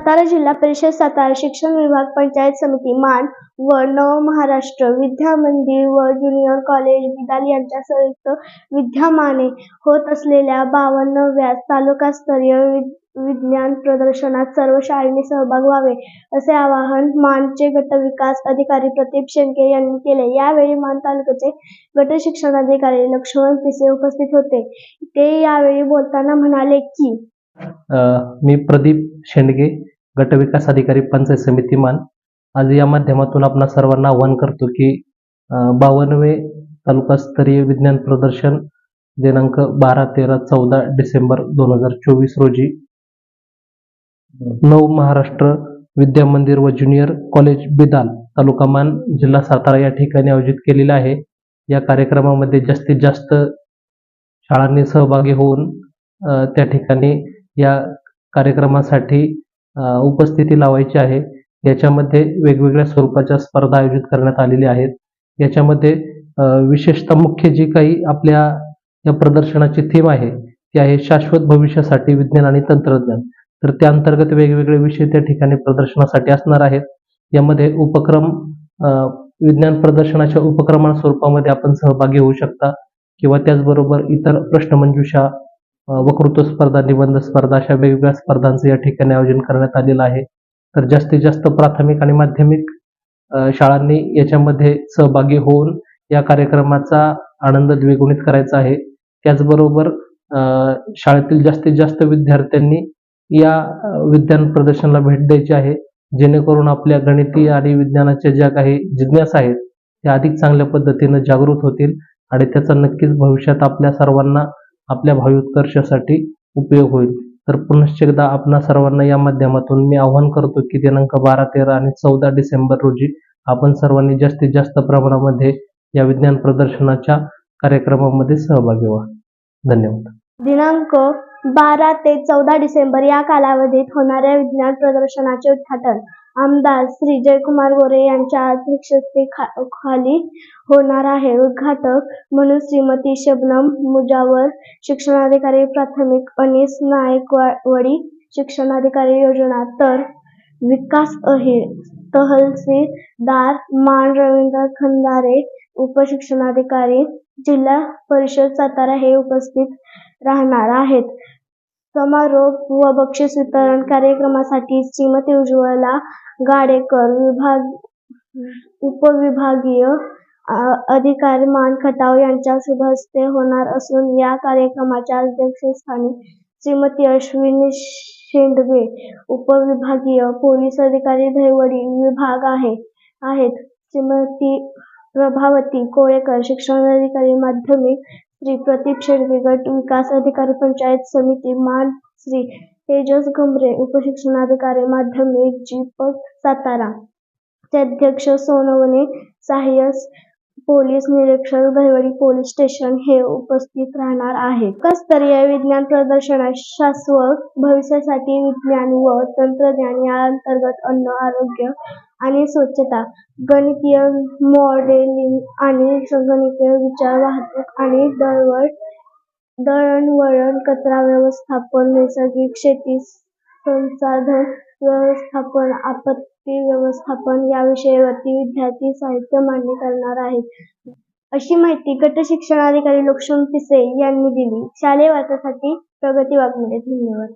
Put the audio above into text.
सातारा जिल्हा परिषद सातारा शिक्षण विभाग पंचायत समिती मान व नव महाराष्ट्र विद्या मंदिर व ज्युनियर कॉलेज बिदाल यांच्या संयुक्त विद्यमाने होत असलेल्या बावन्नव्या तालुकास्तरीय विज्ञान प्रदर्शनात सर्व शाळेने सहभाग व्हावे असे आवाहन मानचे गटविकास अधिकारी प्रदीप शेळके यांनी केले. यावेळी मान तालुक्याचे गट शिक्षण अधिकारी लक्ष्मण पिसे उपस्थित होते. ते यावेळी बोलताना म्हणाले की मी प्रदीप शेंडगे गटविकास अधिकारी पंचायत समिती मान. आज या माध्यमातून आपणा सर्वांना आवाहन करतो की बावनवे तालुकास्तरीय विज्ञान प्रदर्शन दिनांक बारा तेरा चौदा डिसेंबर दोन हजार चोवीस रोजी नऊ महाराष्ट्र विद्या मंदिर व ज्युनियर कॉलेज बिदाल तालुका मान जिल्हा सातारा या ठिकाणी आयोजित केलेला आहे. या कार्यक्रमामध्ये जास्तीत जास्त शाळांनी सहभागी होऊन त्या ठिकाणी या कार्यक्रमासाठी उपस्थिती लावायची आहे. याच्यामध्ये वेगवेगळ्या स्वरूपाच्या स्पर्धा आयोजित करण्यात आलेल्या आहेत. याच्यामध्ये विशेषतः मुख्य जी काही आपल्या या प्रदर्शनाची थीम आहे ती आहे शाश्वत भविष्यासाठी विज्ञान आणि तंत्रज्ञान. तर त्या अंतर्गत वेगवेगळे विषय त्या ठिकाणी प्रदर्शनासाठी असणार आहेत. यामध्ये उपक्रम अ, विज्ञान प्रदर्शनाच्या उपक्रमां स्वरूपामध्ये आपण सहभागी होऊ शकता किंवा त्याचबरोबर इतर प्रश्नमंजुषा वक्तृत्व स्पर्धा निबंध स्पर्धा अशा वेगवेगळ्या स्पर्धांचं या ठिकाणी आयोजन करण्यात आलेलं आहे. तर जास्तीत जास्त प्राथमिक आणि माध्यमिक शाळांनी याच्यामध्ये सहभागी होऊन या कार्यक्रमाचा आनंद द्विगुणित करायचा आहे. त्याचबरोबर शाळेतील जास्तीत जास्त विद्यार्थ्यांनी या विज्ञान प्रदर्शनाला भेट द्यायची आहे. जेणेकरून आपल्या गणितीय आणि विज्ञानाच्या ज्या काही जिज्ञासा आहेत त्या अधिक चांगल्या पद्धतीनं जागृत होतील आणि त्याचा नक्कीच भविष्यात आपल्या सर्वांना आपल्या भावी उत्कर्षासाठी उपयोग होईल. तर पुनश्च एकदा आपणा सर्वांना या माध्यमातून मी आवाहन करतो की दिनांक बारा तेरा आणि चौदा डिसेंबर रोजी आपण सर्वांनी जास्तीत जास्त प्रमाणामध्ये या विज्ञान प्रदर्शनाच्या कार्यक्रमामध्ये सहभागी व्हा. धन्यवाद. दिनांक बारा ते चौदा डिसेंबर या कालावधीत होणाऱ्या विज्ञान प्रदर्शनाचे उद्घाटन. आमदार श्री जयकुमार गोरे यांच्या अध्यक्षतेखाली होणार आहे उद्घाटक म्हणून श्रीमती शबनम मुजावर शिक्षणाधिकारी प्राथमिक अनिस नायकवाडी शिक्षणाधिकारी योजना तर विकास अहिर तहसीलदार मान रवींद्र खंदारे उपशिक्षणाधिकारी जिल्हा परिषद सातारा हे उपस्थित राहणार आहेत. समारोप व बक्षीस वितरण कार्यक्रमासाठी श्रीमती उज्ज्वला गाडेकर विभाग उपविभागीय अधिकारी मान खटाव यांच्या शुभ हस्ते होणार असून या कार्यक्रमाच्या अध्यक्षस्थानी श्रीमती अश्विनी शेंडवे उपविभागीय पोलीस अधिकारी धैवडी विभाग आहे आहेत. श्रीमती प्रभावती कोळेकर शिक्षणाधिकारी माध्यमिक श्री प्रदीप शेडगे गट विकास अधिकारी पंचायत समिती मान श्री तेजस गमरे उपशिक्षणाधिकारी माध्यमिक जीपक सातारा. ते अध्यक्ष सोनवणे सहाय्यक पोलीस निरीक्षक दहिवडी पोलीस स्टेशन हे उपस्थित राहणार आहे स्तरीय विज्ञान प्रदर्शनात शाश्वत भविष्यासाठी विज्ञान व तंत्रज्ञान या अंतर्गत अन्न आरोग्य आणि स्वच्छता गणितीय मॉडेलिंग आणि संगणकीय विचार वाहतूक आणि दळवळ दळणवळण कचरा व्यवस्थापन नैसर्गिक शेती संसाधन व्यवस्थापन आपत्ती व्यवस्थापन या विषयावरती विद्यार्थी साहित्य मांडणी करणार आहेत. अशी माहिती गट शिक्षणाधिकारी लक्ष्मण पिसे यांनी दिली. शालेय वाचासाठी प्रगती वाघमोडे धन्यवाद.